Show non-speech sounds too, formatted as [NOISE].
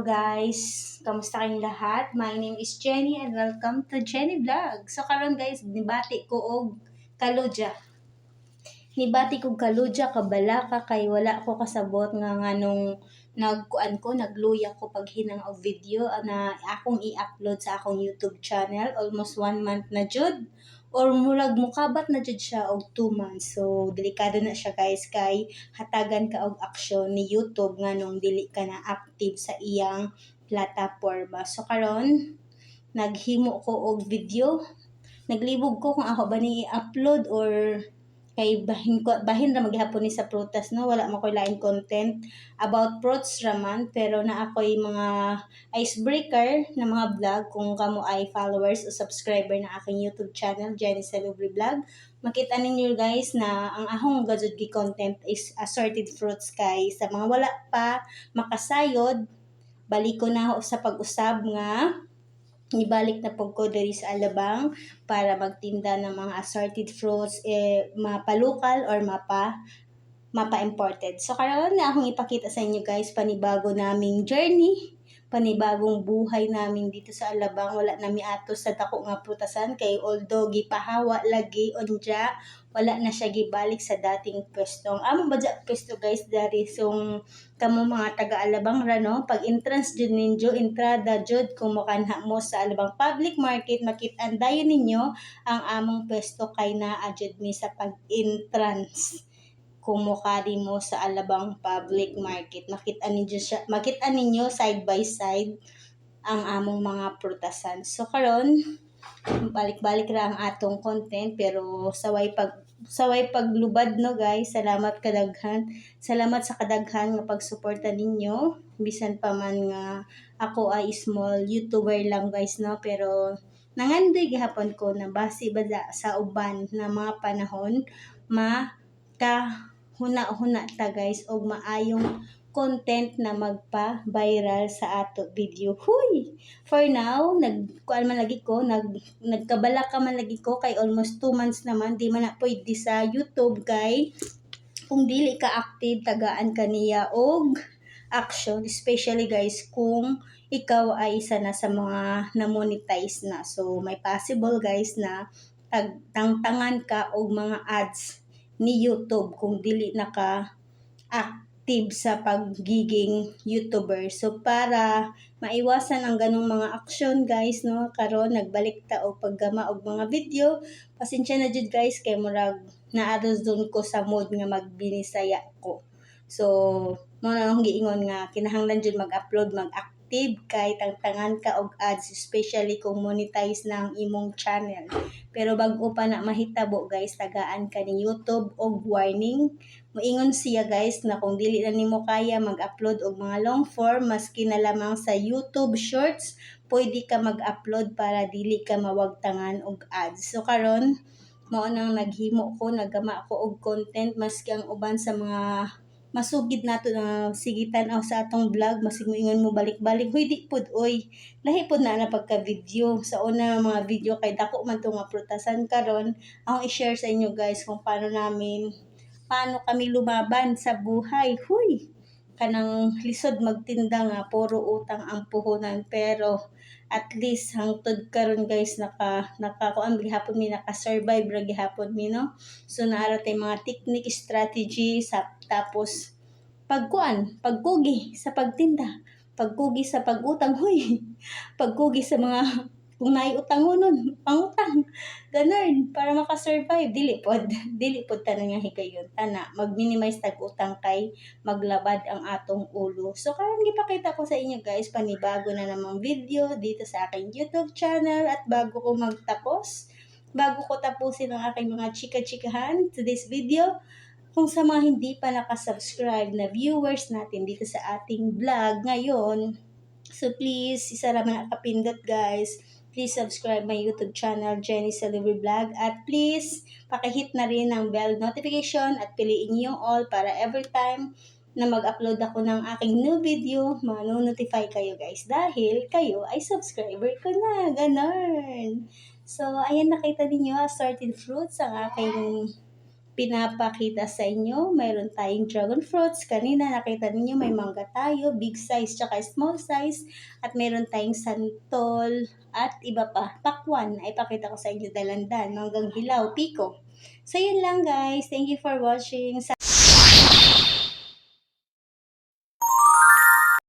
guys! Kamusta kayong lahat? My name is Jenny and welcome to Jenny Vlog. So karon guys, nibati ko og kaludya. Nibati ko kaludya kabalaka kay wala ko kasabot nga nganong nagkuan ko nagluya ko paghinang og video na akong i-upload sa akong YouTube channel almost one month na jud or murag mukabat na jud siya og 2 months. So delikado na siya guys kay hatagan ka og aksyon ni YouTube nganong dili ka na active sa iyang plataporma. So karon naghimo ko og video. Naglibog ko kung ako ba ni i-upload or kay bahin ko bahin ra maghapon ni sa prutas no? Wala mo koy lain content about fruits raman pero na ako'y mga icebreaker na mga vlog. Kung kamo ay followers o subscriber na aking YouTube channel Jenny Celebrity Vlog makita ninyo guys na ang ahong gajud gi content is assorted fruits kay sa mga wala pa makasayod balik ko na sa pag-usab nga ibalik na po ko diri sa Alabang para magtinda ng mga assorted fruits eh mapa-local or mapa mapa-imported. So karon na akong ipakita sa inyo guys panibago naming journey panibagong buhay namin dito sa Alabang. Wala nami ato sa dako nga prutasan kay although gipahawa lagi onja wala na siya gibalik sa dating pwesto. Ang among badya pwesto guys dari song kamo mga taga Alabang ra no? Pag entrance jud ninyo entrada jud kung mokanha mo sa Alabang Public Market makit-an dayon ninyo ang among pwesto kay naa jud mi sa pag-entrance kumukari mo sa Alabang Public Market. Makita ninyo siya, makita ninyo side by side ang among mga prutasan. So karon balik-balik ra ang atong content pero saway pag saway paglubad no guys. Salamat kadaghan. Salamat sa kadaghan nga pagsuporta ninyo. Bisan pa man nga ako ay small YouTuber lang guys no pero nangandoy gihapon ko na base ba sa uban na mga panahon ma ka huna-huna ta guys og maayong content na magpa-viral sa ato video. Huy! For now, nag kuan man lagi ko, nag nagkabala ka man lagi ko kay almost 2 months naman di man na pwede sa YouTube kay kung dili ka active tagaan kaniya og action especially guys kung ikaw ay isa na sa mga na-monetize na. So may possible guys na tag tangtangan ka og mga ads ni YouTube kung dili naka active sa pagiging YouTuber. So para maiwasan ang ganong mga aksyon guys no karon nagbalik ta og paggama og mga video pasensya na jud guys kay murag naaros doon ko sa mood nga magbinisaya ko so mo na akong giingon nga kinahanglan jud mag-upload mag-active kay tangtangan ka og ads especially kung monetize na ang imong channel pero bag-o pa na mahitabo guys, tagaan ka ni YouTube og warning. Moingon siya guys na kung dili na nimo kaya mag-upload og mga long form maski na lamang sa YouTube Shorts, pwede ka mag-upload para dili ka mawagtangan og ads. So karon mao nang naghimo ko, nagama ko og content maski ang uban sa mga masugid nato na sige tan-aw sa atong vlog masig moingon mo balik-balik. Huy di pud oy. Lahi pud na na pagka video sa una mga video kay dako man to nga prutasan. Karon akong i-share sa inyo guys kung paano namin paano kami lumaban sa buhay. Huy kanang lisod magtinda nga puro utang ang puhunan. Pero at least hangtod karon guys naka naka kuan gihapon mi naka survive ra gihapon mi no? So naara tay mga technique strategy sa tapos pagkuan pagkugi sa pagtinda pagkugi sa pagutang. [LAUGHS] Huy pagkugi sa mga kung naay utangonon pangutang. Ganun para maka-survive. Dili pod [LAUGHS] dili pod tanan nga higayon tana mag-minimize tag utang kay maglabad ang atong ulo. So karon gipakita ko sa inyo guys panibago na namang video dito sa aking YouTube channel. At bago ko magtapos bago ko tapusin ang aking mga chika-chikahan to this video kung sa mga hindi pa nakasubscribe na viewers natin dito sa ating vlog ngayon so please isa lang nakapindot guys please subscribe my YouTube channel, Jenny Celebrity Vlog. At please, pakihit na rin ang bell notification at piliin niyo all para every time na mag-upload ako ng aking new video, mano-notify kayo guys. Dahil kayo ay subscriber ko na. Ganon. So, ayan nakita ninyo, assorted fruits ang aking pinapakita sa inyo. Mayroon tayong dragon fruits. Kanina nakita ninyo may mangga tayo, big size tsaka small size. At meron tayong santol at iba pa. Pakwan ay pakita ko sa inyo dalandan hanggang hilaw, piko. So yun lang guys. Thank you for watching.